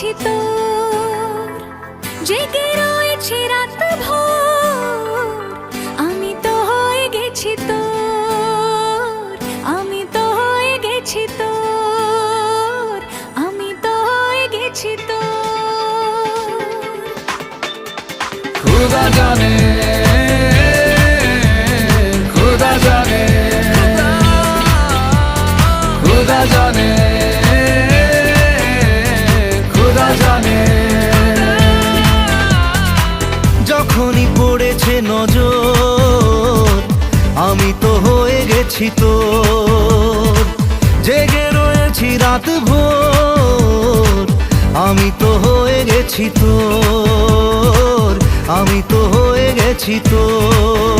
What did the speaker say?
রয়েছি তোর। জেগে রয়েছি রাত ভোর আমি তো হয়ে গেছি তো আমি তো হয়ে গেছি তোর। আমি তো হয়ে গেছি তো খুদা জানে খুদা জানে খুদা জানে। যখনই পড়েছে নজর। আমি তো হয়ে গেছি তো জেগে রয়েছি রাত ভোর। আমি তো হয়ে গেছি তোর। আমি তো হয়ে গেছি তোর।